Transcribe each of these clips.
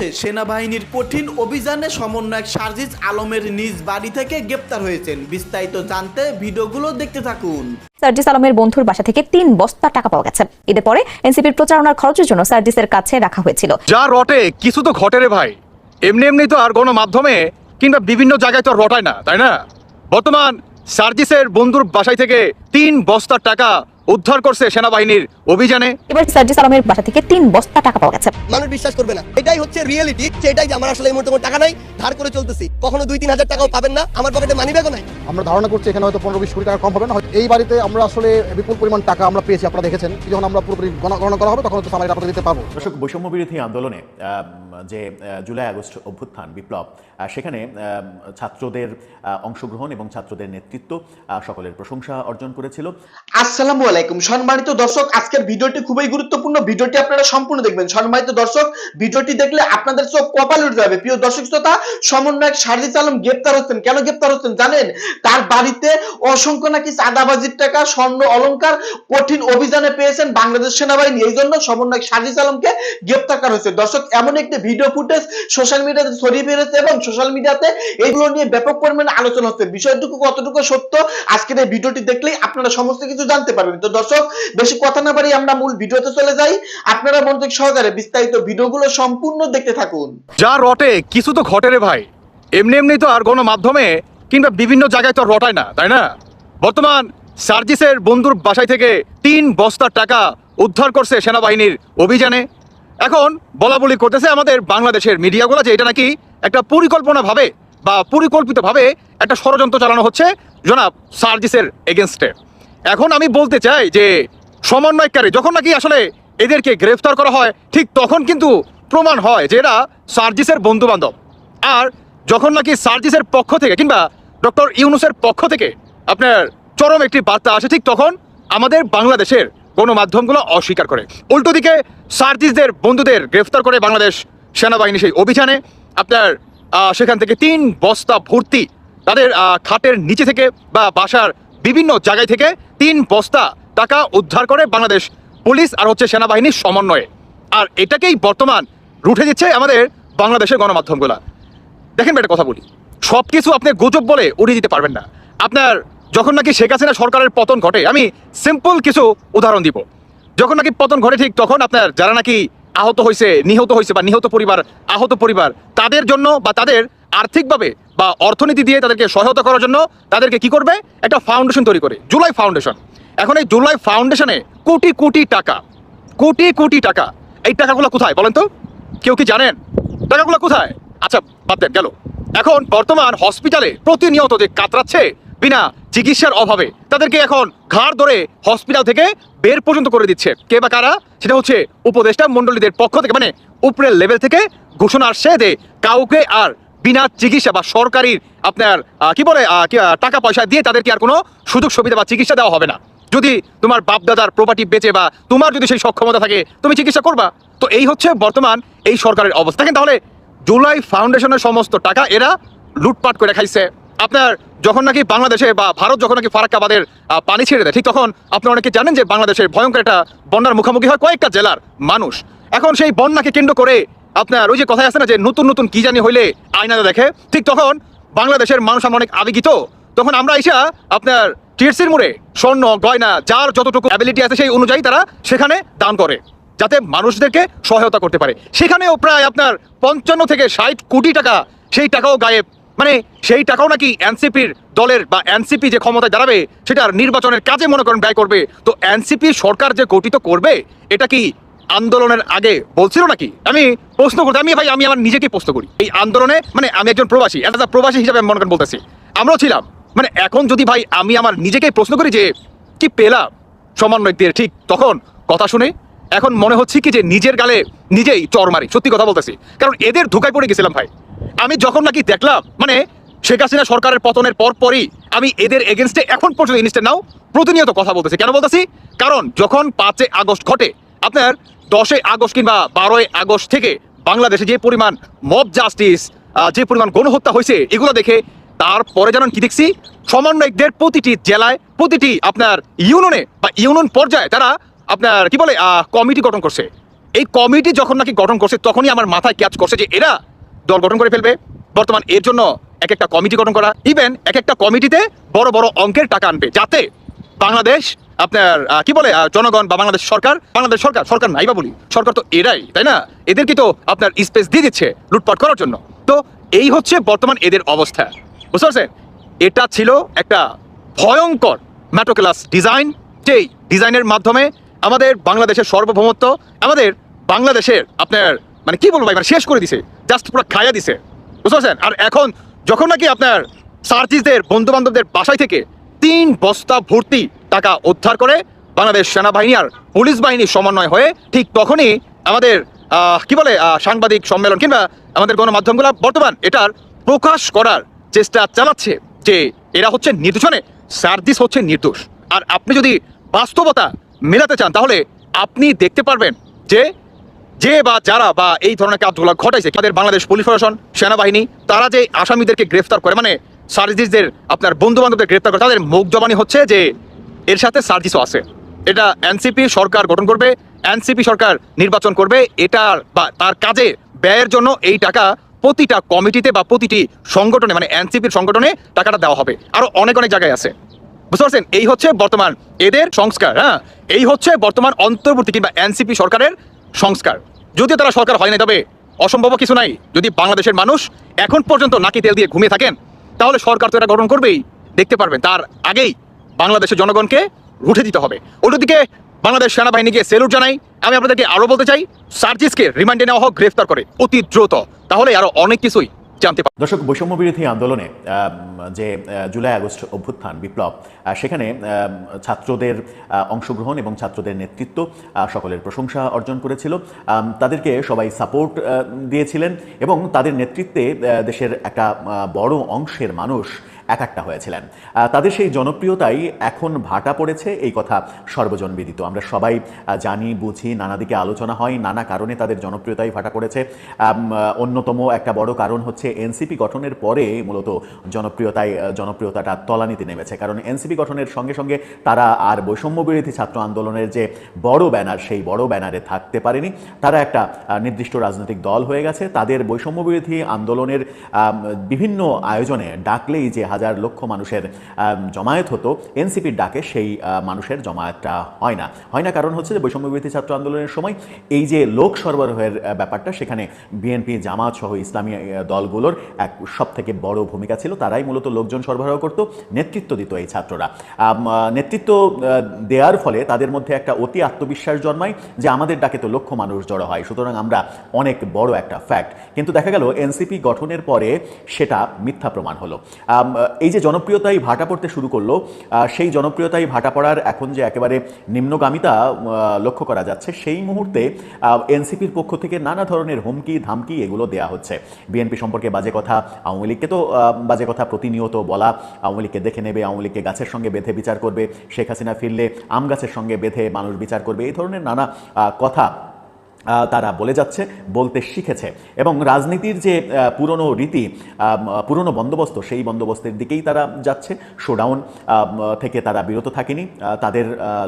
বাংলাদেশে সেনাবাহিনীর কঠিন অভিযানে সমন্বয়ক সার্জিস আলমের নিজ বাড়ি থেকে গ্রেপ্তার হয়েছেন। বিস্তারিত জানতে ভিডিওগুলো দেখতে থাকুন। সার্জিস আলমের বন্ধুর বাসা থেকে তিন বস্তা টাকা পাওয়া গেছে। এদের পরে এনসিপির প্রচারণার খরচের জন্য সার্জিসের কাছে রাখা হয়েছিল। যা রটে কিছু তো ঘটে রে ভাই। এমনি এমনি তো আর গণমাধ্যমে কিংবা বিভিন্ন জায়গায় তো আর রটায় না তাই না? বর্তমান সার্জিসের বন্ধুর বাসায় থেকে তিন বস্তার টাকা উদ্ধার করছে সেনাবাহিনীর অভিযানে। এবার সার্জিস আলমের বাসা থেকে তিন বস্তা টাকা পাওয়া গেছে। মানুষ বিশ্বাস করবে না। এটাই হচ্ছে রিয়েলিটি সেটাই যে আমার আসলে এই মুহূর্তে টাকা নাই ধার করে চলতেছি। কখনো দুই তিন হাজার টাকাও পাবেন না। আমার পকেটে মানি ব্যাগও নাই। আমরা ধারণা করছি এখানে হয়তো পনেরো বিশ কোটি টাকা কম হবে না। হয়তো এই বাড়িতে আমরা আসলে বিপুল পরিমাণ টাকা আমরা পেয়েছি আপনারা দেখেছেন। যখন আমরা পুরোপুরি গণ- গণনা করা হবে তখন হয়তো সামাজিক আপনাকে দিতে পারব। দর্শক বৈষম্য বিরোধী আন্দোলনে যে জুলাই আগস্ট অভ্যুত্থান বিপ্লব সেখানে আহ, ছাত্রদের অংশগ্রহণ এবং ছাত্রদের নেতৃত্ব আহ, সকলের প্রশংসা অর্জন করেছিল। আসসালামু আলাইকুম। সম্মানিত দর্শক, আজকের ভিডিওটি খুবই গুরুত্বপূর্ণ। ভিডিওটি আপনারা সম্পূর্ণ দেখবেন। সম্মানিত দর্শক, ভিডিওটি দেখলে আপনাদের চোখ কপাল উঠে যাবে। প্রিয় দর্শক শ্রোতা, সমন্বয়ক সারজিস আলম গ্রেপ্তার হচ্ছেন। কেন গ্রেপ্তার হচ্ছেন জানেন? তার বাড়িতে অসংখ্য নাকি চাঁদাবাজির টাকা, স্বর্ণ অলংকার কঠিন অভিযানে পেয়েছেন বাংলাদেশ সেনাবাহিনী। এই জন্য সমন্বয়ক সারজিস আলমকে গ্রেপ্তার করা হয়েছে। দর্শক, এমন একটি ভিডিও ফুটেজ সোশ্যাল মিডিয়াতে ছড়িয়ে বেরোচ্ছে এবং সোশ্যাল মিডিয়াতে এগুলো নিয়ে ব্যাপক পরিমাণে আলোচনা হচ্ছে। বিষয়টুকু কতটুকু সত্য, আজকের এই ভিডিওটি দেখলেই আপনারা সমস্ত কিছু জানতে পারবেন। তো দর্শক, বেশি কথা না বাড়িয়ে আমরা মূল ভিডিওতে চলে যাই। আপনারা মনোযোগ সহকারে বিস্তারিত ভিডিওগুলো সম্পূর্ণ দেখতে থাকুন। যা রটে, কিছু তো ঘটে রে ভাই। এমনি এমনি তো আর গণমাধ্যমে কিংবা বিভিন্ন জায়গায় তো রটায় না, তাই না? বর্তমান সার্জিসের বন্ধুর বাসায় থেকে তিন বস্তার টাকা উদ্ধার করছে সেনাবাহিনীর অভিযানে। এখন বলা বলি করতেছে আমাদের বাংলাদেশের মিডিয়াগুলো যে এটা নাকি একটা পরিকল্পনাভাবে বা পরিকল্পিতভাবে একটা ষড়যন্ত্র চালানো হচ্ছে, জনাব সার্জিসের এগেনস্টে এখন আমি বলতে চাই যে সমন্বয়কারী, যখন নাকি আসলে এদেরকে গ্রেফতার করা হয়, ঠিক তখন কিন্তু প্রমাণ হয় যে এরা সার্জিসের বন্ধু বান্ধব আর যখন নাকি সার্জিসের পক্ষ থেকে কিংবা ডক্টর ইউনুসের পক্ষ থেকে আপনার চরম একটি বার্তা আসে, ঠিক তখন আমাদের বাংলাদেশের গণমাধ্যমগুলো অস্বীকার করে। উল্টো দিকে সার্জিসদের বন্ধুদের গ্রেফতার করে বাংলাদেশ সেনাবাহিনী সেই অভিযানে আপনার সেখান থেকে তিন বস্তা ভর্তি তাদের খাটের নিচে থেকে বা বাসার বিভিন্ন জায়গায় থেকে তিন বস্তা টাকা উদ্ধার করে বাংলাদেশ পুলিশ আর হচ্ছে সেনাবাহিনীর সমন্বয়ে। আর এটাকেই বর্তমান রুঠে দিচ্ছে আমাদের বাংলাদেশের গণমাধ্যমগুলা। দেখেন একটা কথা বলি। সব কিছু আপনি গুজব বলে উড়িয়ে দিতে পারবেন না। আপনার যখন নাকি শেখ হাসিনা সরকারের পতন ঘটে, আমি সিম্পল কিছু উদাহরণ দিব। যখন নাকি পতন ঘটে ঠিক তখন আপনার যারা নাকি আহত হয়েছে নিহত হয়েছে বা নিহত পরিবার, আহত পরিবার, তাদের জন্য বা তাদের আর্থিকভাবে বা অর্থনীতি দিয়ে তাদেরকে সহায়তা করার জন্য তাদেরকে কি করবে? একটা ফাউন্ডেশন তৈরি করে। জুলাই ফাউন্ডেশন এখন এই জুলাই ফাউন্ডেশনে কোটি কোটি টাকা। কোটি কোটি টাকা। এই টাকাগুলো কোথায় বলেন তো? কেউ কি জানেন? টাকাগুলো কোথায়? আচ্ছা বাদ দেন, গেল। এখন বর্তমান হসপিটালে প্রতিনিয়ত যে কাতরাচ্ছে বিনা চিকিৎসার অভাবে, তাদেরকে এখন ঘাড় ধরে হসপিটাল থেকে বের পর্যন্ত করে দিচ্ছে। কে বা কারা? সেটা হচ্ছে উপদেষ্টা মণ্ডলীদের পক্ষ থেকে মানে উপরের লেভেল থেকে ঘোষণা আসছে যে কাউকে আর বিনা চিকিৎসা বা সরকারি আপনার কি বলে টাকা পয়সা দিয়ে তাদেরকে আর কোনো সুযোগ সুবিধা বা চিকিৎসা দেওয়া হবে না। যদি তোমার বাপ দাদার প্রপার্টি বেচে বা তোমার যদি সেই সক্ষমতা থাকে, তুমি চিকিৎসা করবা। তো এই হচ্ছে বর্তমান এই সরকারের অবস্থা। দেখেন তাহলে জুলাই ফাউন্ডেশনের সমস্ত টাকা এরা লুটপাট করে খাইছে। আপনার যখন নাকি বাংলাদেশে বা ভারত যখন নাকি ফারাক্কাবাদের পানি ছেড়ে দেয়, ঠিক তখন আপনারা অনেকে জানেন যে বাংলাদেশের ভয়ঙ্কর একটা বন্যার মুখোমুখি হয় কয়েকটা জেলার মানুষ। এখন সেই বন্যাকে কেন্দ্র করে আপনার ওই যে কথায় আছে না যে নতুন নতুন কি জানি হইলে আয়নাতে দেখে। ঠিক তখন বাংলাদেশের মানুষ আমরা অনেক আবেগিত। তখন আমরা এসা আপনার টিএসসির মোড়ে স্বর্ণ, গয়না, যার যতটুকু অ্যাবিলিটি আছে সেই অনুযায়ী তারা সেখানে দান করে, যাতে মানুষদেরকে সহায়তা করতে পারে। সেখানেও প্রায় আপনার পঞ্চান্ন থেকে ষাট কোটি টাকা সেই টাকাও গায়েব। মানে সেই টাকাও নাকি এনসিপির দলের বা এনসিপি যে ক্ষমতায় দাঁড়াবে, সেটার নির্বাচনের কাজে মনে করেন ব্যয় করবে। তো এনসিপি সরকার যে গঠিত করবে, এটা কি আন্দোলনের আগে বলছিল নাকি? আমি প্রশ্ন করতে, আমি ভাই, আমি আমার নিজেকে প্রশ্ন করি। এই আন্দোলনে মানে আমি একজন প্রবাসী আ প্রবাসী হিসাবে আমি মনে করেন বলতেছি, আমরাও ছিলাম। মানে এখন যদি ভাই, আমি আমার নিজেকেই প্রশ্ন করি যে, কি পেলাম সমন্বয়কদের? ঠিক তখন কথা শুনে, এখন মনে হচ্ছে কি যে, নিজের গালে নিজেই চর মারি, সত্যি কথা বলতেছি। কারণ এদের ধোকায় পড়ে গেছিলাম ভাই। আমি যখন নাকি দেখলাম মানে শেখ হাসিনা সরকারের পতনের পর পরই আমি এদের এগেনস্টে এখন পর্যন্ত ইনস্টে নাও, প্রতিনিয়ত কথা বলতেছি। কেন বলতেছি? কারণ যখন পাঁচে আগস্ট ঘটে, আপনার দশই আগস্ট কিংবা বারোই আগস্ট থেকে বাংলাদেশে যে পরিমাণ মব জাস্টিস যে পরিমাণ গণহত্যা হয়েছে, এগুলো দেখে তারপরে জানেন কি দেখছি? সমন্বয়কদের প্রতিটি জেলায়, প্রতিটি আপনার ইউনিয়নে বা ইউনিয়ন পর্যায়ে তারা আপনার কি বলে কমিটি গঠন করছে। এই কমিটি যখন নাকি গঠন করছে, তখনই আমার মাথায় ক্যাচ করছে যে এরা দল গঠন করে ফেলবে। বর্তমান এর জন্য এক একটা কমিটি গঠন করা ইভেন এক একটা কমিটিতে বড় বড় অঙ্কের টাকা আনবে, যাতে বাংলাদেশ আপনার কি বলে জনগণ বা বাংলাদেশ সরকার? বাংলাদেশ সরকার সরকার নাই বা বলি, সরকার তো এরাই, তাই না? এদেরকে তো আপনার স্পেস দিয়ে দিচ্ছে লুটপাট করার জন্য। তো এই হচ্ছে বর্তমান এদের অবস্থা। বুঝতে পারছেন? এটা ছিল একটা ভয়ঙ্কর ম্যাটোক্লাস ডিজাইন যেই ডিজাইনের মাধ্যমে আমাদের বাংলাদেশের সার্বভৌমত্ব, আমাদের বাংলাদেশের আপনার মানে কি বলব ভাই মানে শেষ করে দিছে জাস্ট পুরো খাইয়া দিছে। বুঝতে পারছেন? আর এখন যখন নাকি আপনার সার্জিসদের বন্ধু বান্ধবদের বাসায় থেকে তিন বস্তা ভর্তি টাকা উদ্ধার করে বাংলাদেশ সেনাবাহিনী আর পুলিশ বাহিনীর সমন্বয় হয়ে ঠিক তখনই আমাদের কি বলে সাংবাদিক সম্মেলন কিংবা আমাদের গণমাধ্যমগুলো বর্তমান এটার প্রকাশ করার চেষ্টা চালাচ্ছে যে এরা হচ্ছে নির্দোষণে সার্জিস হচ্ছে নির্দোষ। আর আপনি যদি বাস্তবতা মেলাতে চান, তাহলে আপনি দেখতে পারবেন যে যে বা যারা বা এই ধরনের কাজগুলো ঘটাইছে, তাদের বাংলাদেশ পুলিশ প্রশাসন, সেনাবাহিনী, তারা যে আসামিদেরকে গ্রেফতার করে মানে সার্জিসদের আপনার বন্ধু বান্ধবদের গ্রেফতার করে, তাদের মুখ জবানি হচ্ছে যে এর সাথে সার্জিসও আছে। এটা এনসিপি সরকার গঠন করবে, এনসিপি সরকার নির্বাচন করবে এটার বা তার কাজে ব্যয়ের জন্য এই টাকা প্রতিটা কমিটিতে বা প্রতিটি সংগঠনে মানে এনসিপির সংগঠনে টাকাটা দেওয়া হবে। আরও অনেক অনেক জায়গায় আছে। বুঝতে পারছেন? এই হচ্ছে বর্তমান এদের সংস্কার হ্যাঁ? এই হচ্ছে বর্তমান অন্তর্বর্তী কিংবা এনসিপি সরকারের সংস্কার। যদিও তারা সরকার হয় না তবে অসম্ভব কিছু নাই। যদি বাংলাদেশের মানুষ এখন পর্যন্ত নাকি তেল দিয়ে ঘুমিয়ে থাকেন, তাহলে সরকার তো এটা গঠন করবেই। দেখতে পারবেন, তার আগেই বাংলাদেশের জনগণকে রুঠে দিতে হবে। অন্যদিকে বাংলাদেশ সেনাবাহিনীকে সেলুট জানাই। আমি আপনাদেরকে আরও বলতে চাই, সার্জিসকে রিমান্ডে নেওয়া হোক, গ্রেফতার করে। অতি দ্রুত। তাহলে আরও অনেক কিছুই জানতে দর্শক বৈষম্য বিরোধী আন্দোলনে যে জুলাই আগস্ট অভ্যুত্থান, বিপ্লব সেখানে ছাত্রদের অংশগ্রহণ এবং ছাত্রদের নেতৃত্ব সকলের প্রশংসা অর্জন করেছিল। তাদেরকে সবাই সাপোর্ট দিয়েছিলেন এবং তাদের নেতৃত্বে দেশের একটা বড় অংশের মানুষ একাট্টা হয়েছিলেন। তাদের সেই জনপ্রিয়তাই এখন ভাটা পড়েছে এই কথা সর্বজন বিদিত আমরা সবাই জানি, বুঝি, নানা দিকে আলোচনা হয়, নানা কারণে তাদের জনপ্রিয়তাই ভাটা পড়েছে। অন্যতম একটা বড় কারণ হচ্ছে এনসিপি গঠনের পরে মূলত জনপ্রিয়তায় জনপ্রিয়তাটা তলানিতে নেমেছে। কারণ এনসিপি গঠনের সঙ্গে সঙ্গে তারা আর বৈষম্য বিরোধী ছাত্র আন্দোলনের যে বড় ব্যানার, সেই বড় ব্যানারে থাকতে পারেনি। তারা একটা নির্দিষ্ট রাজনৈতিক দল হয়ে গেছে। তাদের বৈষম্য বিরোধী আন্দোলনের বিভিন্ন আয়োজনে ডাকলেই যে হাজার লক্ষ মানুষের জমায়েত হতো, এনসিপির ডাকে সেই মানুষের জমায়েতটা হয় না। হয় না কারণ হচ্ছে যে বৈষম্য বিরোধী ছাত্র আন্দোলনের সময় এই যে লোক সরবরাহের ব্যাপারটা, সেখানে বিএনপি, জামাত সহ ইসলামী দলগুলোর এক সব থেকে বড় ভূমিকা ছিল। তারাই মূলত লোকজন সরবরাহ করত, নেতৃত্ব দিত এই ছাত্ররা। নেতৃত্ব দেওয়ার ফলে তাদের মধ্যে একটা অতি আত্মবিশ্বাস জন্মায় যে আমাদের ডাকে তো লক্ষ মানুষ জড়ো হয়। সুতরাং আমরা অনেক বড় একটা ফ্যাক্ট। কিন্তু দেখা গেল, এনসিপি গঠনের পরে সেটা মিথ্যা প্রমাণ হলো। এই যে জনপ্রিয়তাই ভাটা পড়তে শুরু করল সেই জনপ্রিয়তাই ভাটা পড়ার এখন যে একেবারে নিম্নগামিতা লক্ষ্য করা যাচ্ছে, সেই মুহূর্তে এনসিপির পক্ষ থেকে নানা ধরনের হুমকি, ধামকি এগুলো দেয়া হচ্ছে। বিএনপি সম্পর্কে বাজে কথা আওয়ামী লীগকে তো বাজে কথা প্রতিনিয়ত বলা, আওয়ামী লীগকে দেখে নেবে, আওয়ামী লীগকে গাছের সঙ্গে বেঁধে বিচার করবে, শেখ হাসিনা ফিরলে আম গাছের সঙ্গে বেঁধে মানুষ বিচার করবে, এই ধরনের নানা কথা তারা বলে যাচ্ছে, বলতে শিখেছে। এবং রাজনীতির যে পুরনো রীতি পুরনো বন্দোবস্ত, সেই বন্দোবস্তের দিকেই তারা যাচ্ছে। শোডাউন থেকে তারা বিরত থাকেনি। তাদের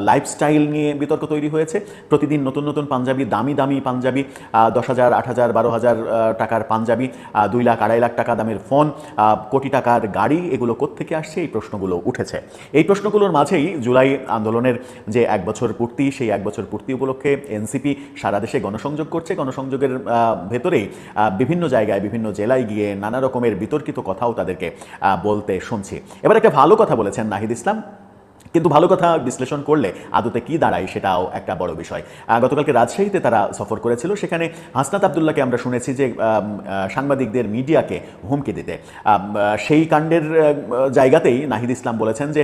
লাইফস্টাইল নিয়ে বিতর্ক তৈরি হয়েছে। প্রতিদিন নতুন নতুন পাঞ্জাবি, দামি দামি পাঞ্জাবি দশ হাজার, আট হাজার, বারো হাজার টাকার পাঞ্জাবি দুই লাখ, আড়াই লাখ টাকা দামের ফোন কোটি টাকার গাড়ি, এগুলো কোত্থেকে আসছে? এই প্রশ্নগুলো উঠেছে। এই প্রশ্নগুলোর মাঝেই জুলাই আন্দোলনের যে এক বছর পূর্তি, সেই এক বছর পূর্তি উপলক্ষে এনসিপি সারা দেশে গণসংযোগ করছে। গণসংযোগের ভেতরেই বিভিন্ন জায়গায়, বিভিন্ন জেলায় গিয়ে নানা রকমের বিতর্কিত কথাও তাদেরকে বলতে শুনছি। এবার একটা ভালো কথা বলেছেন নাহিদ ইসলাম। কিন্তু ভালো কথা বিশ্লেষণ করলে আদতে কি দাঁড়ায় সেটাও একটা বড় বিষয়। গতকালকে রাজশাহীতে তারা সফর করেছিল, সেখানে হাসনাত আবদুল্লাহকে আমরা শুনেছি যে সাংবাদিকদের মিডিয়াকে হুমকি দিতে। সেই কাণ্ডের জায়গাতেই নাহিদ ইসলাম বলেছেন যে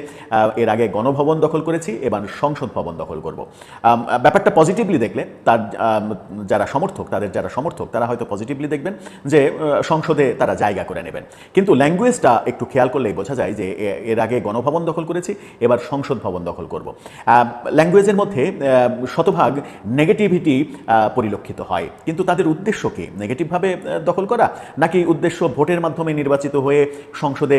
এর আগে গণভবন দখল করেছি, এবার সংসদ ভবন দখল করব। ব্যাপারটা পজিটিভলি দেখলে তার যারা সমর্থক, তাদের যারা সমর্থক, তারা হয়তো পজিটিভলি দেখবেন যে সংসদে তারা জায়গা করে নেবেন। কিন্তু ল্যাঙ্গুয়েজটা একটু খেয়াল করলেই বোঝা যায় যে এর আগে গণভবন দখল করেছি, এবার সংসদ ভবন দখল করব। ল্যাঙ্গুয়েজের মধ্যে শতভাগ নেগেটিভিটি পরিলক্ষিত হয়। কিন্তু তাদের উদ্দেশ্য কি? নেগেটিভভাবে দখল করা? নাকি উদ্দেশ্য ভোটের মাধ্যমে নির্বাচিত হয়ে সংসদে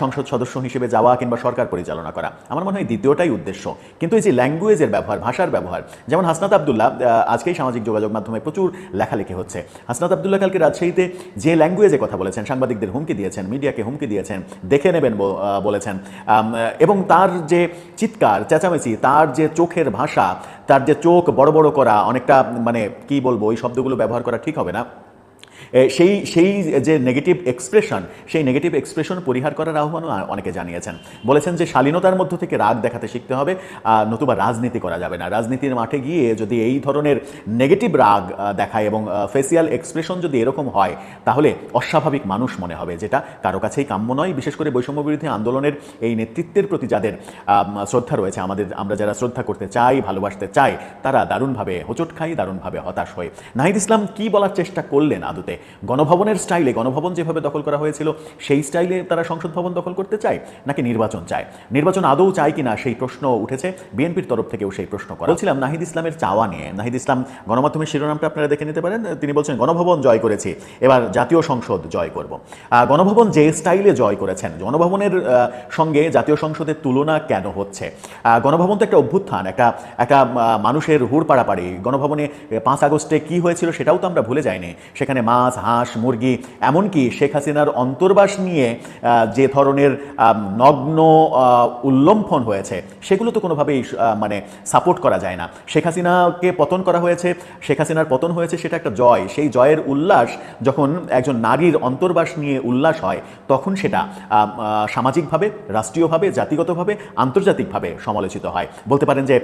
সংসদ সদস্য হিসেবে যাওয়া কিংবা সরকার পরিচালনা করা? আমার মনে হয় দ্বিতীয়টাই উদ্দেশ্য। কিন্তু এই যে ল্যাঙ্গুয়েজের ব্যবহার, ভাষার ব্যবহার, যেমন হাসনাত আবদুল্লাহ আজকেই সামাজিক যোগাযোগ মাধ্যমে প্রচুর লেখালেখি হচ্ছে। হাসনাত আবদুল্লাহ কালকে রাজশাহীতে যে ল্যাঙ্গুয়েজে কথা বলেছেন, সাংবাদিকদের হুমকি দিয়েছেন মিডিয়াকে হুমকি দিয়েছেন, দেখে নেবেন বলেছেন। এবং তার যে চিৎকার, চেঁচামেচি, তার যে চোখের ভাষা, তার যে চোখ বড় বড় করা, অনেকটা মানে কি বলব, এই শব্দগুলো ব্যবহার করা ঠিক হবে না। সেই সেই যে নেগেটিভ এক্সপ্রেশন সেই নেগেটিভ এক্সপ্রেশন পরিহার করার আহ্বানও অনেকে জানিয়েছেন। বলেছেন যে শালীনতার মধ্য থেকে রাগ দেখাতে শিখতে হবে নতুবা রাজনীতি করা যাবে না। রাজনীতির মাঠে গিয়ে যদি এই ধরনের নেগেটিভ রাগ দেখায় এবং ফেসিয়াল এক্সপ্রেশন যদি এরকম হয়, তাহলে অস্বাভাবিক মানুষ মনে হবে, যেটা কারও কাছেই কাম্য নয়। বিশেষ করে বৈষম্য বিরোধী আন্দোলনের এই নেতৃত্বের প্রতি যাদের শ্রদ্ধা রয়েছে, আমাদের, আমরা যারা শ্রদ্ধা করতে চাই, ভালোবাসতে চাই, তারা দারুণভাবে হোঁচট খাই দারুণভাবে হতাশ হয়ে। নাহিদ ইসলাম কি বলার চেষ্টা করলেন আদতে? গণভবনের স্টাইলে, গণভবন যেভাবে দখল করা হয়েছিল, সেই স্টাইলে তারা সংসদ ভবন দখল করতে চায় নাকি নির্বাচন চায়? নির্বাচন আদৌ চায় কিনা সেই প্রশ্ন উঠেছে বিএনপির তরফ থেকেও সেই প্রশ্ন করা। নাহিদ ইসলামের চাওয়া নিয়ে। নাহিদ ইসলাম, গণমাধ্যমের শিরোনামটা আপনারা দেখে নিতে পারেন। তিনি বলছেন, গণভবন জয় করেছি, এবার জাতীয় সংসদ জয় করব। গণভবন যে স্টাইলে জয় করেছেন, গণভবনের সঙ্গে জাতীয় সংসদের তুলনা কেন হচ্ছে? গণভবন তো একটা অভ্যুত্থান, একটা একটা মানুষের হুড় পাড়াপাড়ি গণভবনে পাঁচ আগস্টে কি হয়েছিল সেটাও তো আমরা ভুলে যাইনি। সেখানে মাছ, হাঁস, মুরগি, এমনকি শেখ হাসিনার অন্তর্বাস নিয়ে যে ধরনের নগ্ন উল্লম্ফন হয়েছে, সেগুলো তো কোনোভাবেই মানে সাপোর্ট করা যায় না। শেখ হাসিনাকে পতন করা হয়েছে, শেখ হাসিনার পতন হয়েছে সেটা একটা জয়। সেই জয়ের উল্লাস যখন একজন নারীর অন্তর্বাস নিয়ে উল্লাস হয়, তখন সেটা সামাজিকভাবে, রাষ্ট্রীয়ভাবে, জাতিগতভাবে, আন্তর্জাতিকভাবে সমালোচিত হয়। বলতে পারেন যে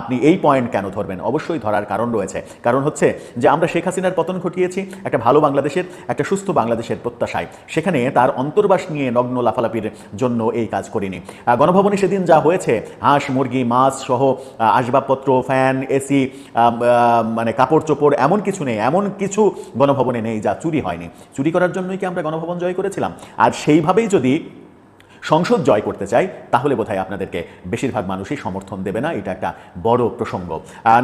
আপনি এই পয়েন্ট কেন ধরবেন? অবশ্যই ধরার কারণ রয়েছে। কারণ হচ্ছে যে, আমরা শেখ হাসিনার পতন ঘটিয়েছি, একটা ভালো বাংলাদেশের, একটা সুস্থ বাংলাদেশের প্রত্যাশায়। সেখানে তার অন্তর্বাস নিয়ে নগ্ন লাফালাফির জন্য এই কাজ করিনি। গণভবনে সেদিন যা হয়েছে, হাঁস, মুরগি, মাছ সহ আসবাবপত্র, ফ্যান, এসি মানে কাপড় চোপড়, এমন কিছু নেই, এমন কিছু গণভবনে নেই যা চুরি হয়নি। চুরি করার জন্যই কি আমরা গণভবন জয় করেছিলাম? আর সেইভাবেই যদি সংসদ জয় করতে চাই, তাহলে বোধহয় আপনাদেরকে বেশিরভাগ মানুষই সমর্থন দেবে না, এটা একটা বড় প্রসঙ্গ।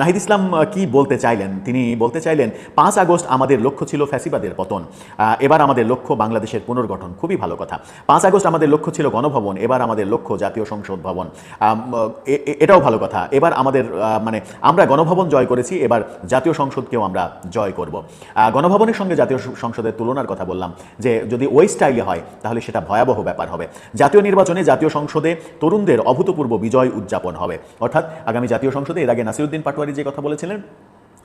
নাহিদ ইসলাম কি বলতে চাইলেন? তিনি বলতে চাইলেন, পাঁচ আগস্ট আমাদের লক্ষ্য ছিল ফ্যাসিবাদের পতন। এবার আমাদের লক্ষ্য বাংলাদেশের পুনর্গঠন, খুবই ভালো কথা। পাঁচ আগস্ট আমাদের লক্ষ্য ছিল গণভবন, এবার আমাদের লক্ষ্য জাতীয় সংসদ ভবন। এটাও ভালো কথা। এবার আমাদের মানে আমরা গণভবন জয় করেছি, এবার জাতীয় সংসদকেও আমরা জয় করব। গণভবনের সঙ্গে জাতীয় সংসদের তুলনার কথা বললাম, যে যদি ওই স্টাইলে হয়, তাহলে সেটা ভয়াবহ ব্যাপার হবে। জাতীয় নির্বাচনে জাতীয় সংসদে তরুণদের অভূতপূর্ব বিজয় উদযাপন হবে। অর্থাৎ আগামী জাতীয় সংসদে এর আগে নাসিরুদ্দিন পাটোয়ারি যে কথা বলেছিলেন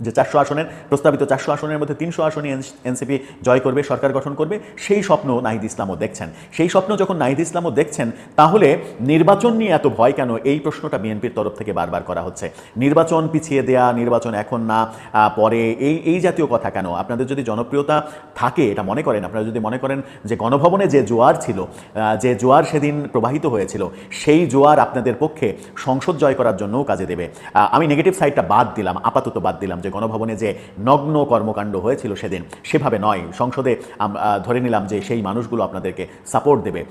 যে চারশো আসনের, প্রস্তাবিত চারশো আসনের মধ্যে তিনশো আসনে এনসিপি জয় করবে, সরকার গঠন করবে, সেই স্বপ্ন নাহিদ ইসলামও দেখছেন। সেই স্বপ্ন যখন নাহিদ ইসলামও দেখছেন, তাহলে নির্বাচন নিয়ে এত ভয় কেন? এই প্রশ্নটা বিএনপির তরফ থেকে বারবার করা হচ্ছে। নির্বাচন পিছিয়ে দেয়া, নির্বাচন এখন না পরে, এই এই জাতীয় কথা কেন? আপনাদের যদি জনপ্রিয়তা থাকে, এটা মনে করেন, আপনারা যদি মনে করেন যে গণভবনে যে জোয়ার ছিল যে জোয়ার সেদিন প্রবাহিত হয়েছিল, সেই জোয়ার আপনাদের পক্ষে সংসদ জয় করার জন্যও কাজে দেবে। আমি নেগেটিভ সাইডটা বাদ দিলাম, আপাতত বাদ দিলাম যে গণভবনে যে নগ্ন কর্মকাণ্ড হয়েছিল সেদিন, সেভাবে নয়। সংসদে ধরে নিলাম যে সেই মানুষগুলো আপনাদেরকে সাপোর্ট দেবে।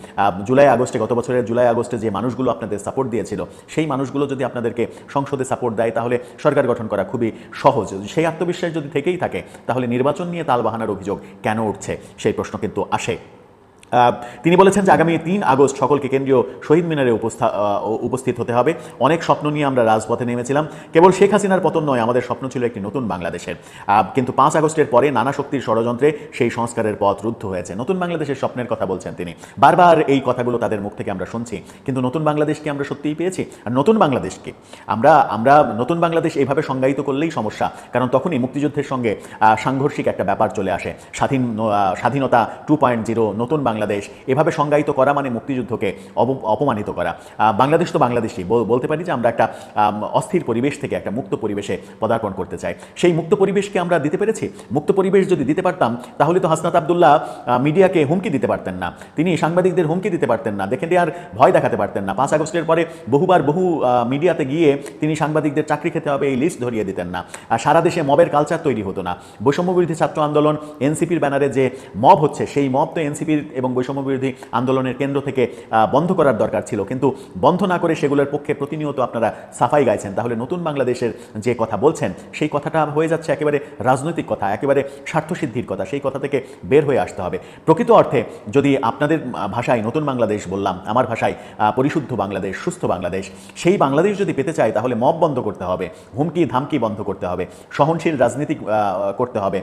জুলাই আগস্টে, গত বছরের জুলাই আগস্টে যে মানুষগুলো আপনাদের সাপোর্ট দিয়েছিল, সেই মানুষগুলো যদি আপনাদেরকে সংসদে সাপোর্ট দেয়, তাহলে সরকার গঠন করা খুবই সহজ। সেই আত্মবিশ্বাস যদি থেকেই থাকে, তাহলে নির্বাচন নিয়ে তালবাহানার অভিযোগ কেন উঠছে? সেই প্রশ্ন কিন্তু আসে। তিনি বলেছেন যে আগামী তিন আগস্ট সকলকে কেন্দ্রীয় শহীদ মিনারে উপস্থা- উপস্থিত হতে হবে। অনেক স্বপ্ন নিয়ে আমরা রাজপথে নেমেছিলাম। কেবল শেখ হাসিনার পতন নয়, আমাদের স্বপ্ন ছিল একটি নতুন বাংলাদেশের। কিন্তু পাঁচ আগস্টের পরে নানা শক্তির ষড়যন্ত্রে সেই সংস্কারের পথ রুদ্ধ হয়েছে। নতুন বাংলাদেশের স্বপ্নের কথা বলছেন তিনি। বারবার এই কথাগুলো তাদের মুখ থেকে আমরা শুনছি। কিন্তু নতুন বাংলাদেশকে আমরা সত্যিই পেয়েছি? আর নতুন বাংলাদেশকে? আমরা আমরা নতুন বাংলাদেশ এইভাবে সংজ্ঞায়িত করলেই সমস্যা। কারণ তখনই মুক্তিযুদ্ধের সঙ্গে সাংঘর্ষিক একটা ব্যাপার চলে আসে। স্বাধীন স্বাধীনতা টু পয়েন্ট জিরো নতুন বাংলাদেশ। এভাবে সংজ্ঞায়িত করা মানে মুক্তিযুদ্ধকে অপমানিত করা। বাংলাদেশ তো বাংলাদেশই। বলতে পারি যে আমরা একটা অস্থির পরিবেশ থেকে একটা মুক্ত পরিবেশে পদার্পণ করতে চাই। সেই মুক্ত পরিবেশকে আমরা দিতে পেরেছি? মুক্ত পরিবেশ যদি দিতে পারতাম, তাহলে তো হাসনাত আবদুল্লাহ মিডিয়াকে হুমকি দিতে পারতেন না। তিনি সাংবাদিকদের হুমকি দিতে পারতেন না। দেখেন আর ভয় দেখাতে পারতেন না। পাঁচ আগস্টের পরে বহুবার বহু মিডিয়াতে গিয়ে তিনি সাংবাদিকদের চাকরি খেতে হবে, এই লিস্ট ধরিয়ে দিতেন না। আর সারা দেশে মবের কালচার তৈরি হতো না। বৈষম্য বিরোধী ছাত্র আন্দোলন, এনসিপির ব্যানারে যে মব হচ্ছে, সেই মব তো এনসিপির এবং এবং বৈষম্য বিরোধী আন্দোলনের কেন্দ্র থেকে বন্ধ করার দরকার ছিল। কিন্তু বন্ধ না করে সেগুলোর পক্ষে প্রতিনিয়ত আপনারা সাফাই গাইছেন। তাহলে নতুন বাংলাদেশের যে কথা বলছেন, সেই কথাটা হয়ে যাচ্ছে একেবারে রাজনৈতিক কথা, একেবারে স্বার্থসিদ্ধির কথা, সেই কথা থেকে বের হয়ে আসতে হবে। প্রকৃত অর্থে, যদি আপনাদের ভাষায় নতুন বাংলাদেশ বললাম, আমার ভাষায় পরিশুদ্ধ বাংলাদেশ, সুস্থ বাংলাদেশ, সেই বাংলাদেশ যদি পেতে চায়, তাহলে মব বন্ধ করতে হবে, হুমকি ধামকি বন্ধ করতে হবে, সহনশীল রাজনীতি করতে হবে।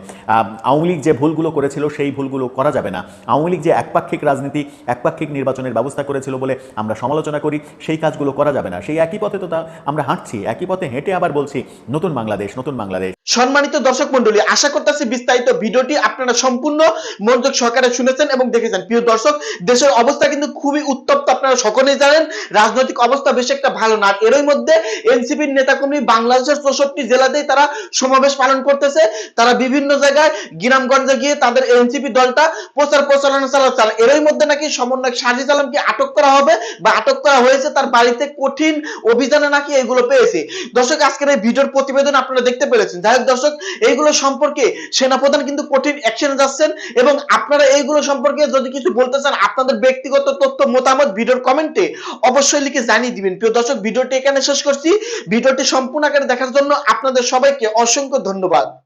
আওয়ামী লীগ যে ভুলগুলো করেছিল, সেই ভুলগুলো করা যাবে না। আওয়ামী লীগ যে একপাক্ষিক রাজনীতি, একপাক্ষিক নির্বাচনের ব্যবস্থা করেছিল বলে আমরা সমালোচনা করি। সেই কাজগুলো করা যাবে না। সেই একই পথে তো তা আমরা হাঁটছি। একই পথে হেঁটে আবার বলছি, নতুন বাংলাদেশ নতুন বাংলাদেশ। সম্মানিত দর্শক মন্ডলী, আশা করতেছি বিস্তারিত ভিডিওটি আপনারা সম্পূর্ণ মনোযোগ সহকারে শুনেছেন এবং দেখেছেন। প্রিয় দর্শক, দেশের অবস্থা কিন্তু খুবই উত্তপ্ত, আপনারা সকলেই জানেন। রাজনৈতিক অবস্থা বেশ একটা ভালো না এরই মধ্যে এনসিপির নেতাকর্মী বাংলাদেশের চৌষট্টি জেলাতেই তারা সমাবেশ পালন করতেছে। তারা বিভিন্ন জায়গায় গ্রামগঞ্জে গিয়ে তাদের এনসিপি দলটা প্রচার প্রচারণা চালাচ্ছে। এরই মধ্যে নাকি সমন্বয়ক সাজিদ আলমকে আটক করা হবে বা আটক করা হয়েছে তার বাড়িতে কঠিন অভিযানে নাকি এগুলো পেয়েছে। দর্শক, আজকের এই ভিডিওর প্রতিবেদন আপনারা দেখতে পেরেছেন। যাই দর্শক, এইগুলো সম্পর্কে সেনাপ্রধান কিন্তু কঠিন অ্যাকশনে যাচ্ছেন এবং আপনারা এইগুলো সম্পর্কে যদি কিছু বলতে চান, আপনাদের ব্যক্তিগত তথ্য, মতামত, ভিডিওর কমেন্টে অবশ্যই লিখে জানিয়ে দিবেন। প্রিয় দর্শক, ভিডিওটি এখানে শেষ করছি। ভিডিওটি সম্পূর্ণ আকারে দেখার জন্য আপনাদের সবাইকে অসংখ্য ধন্যবাদ।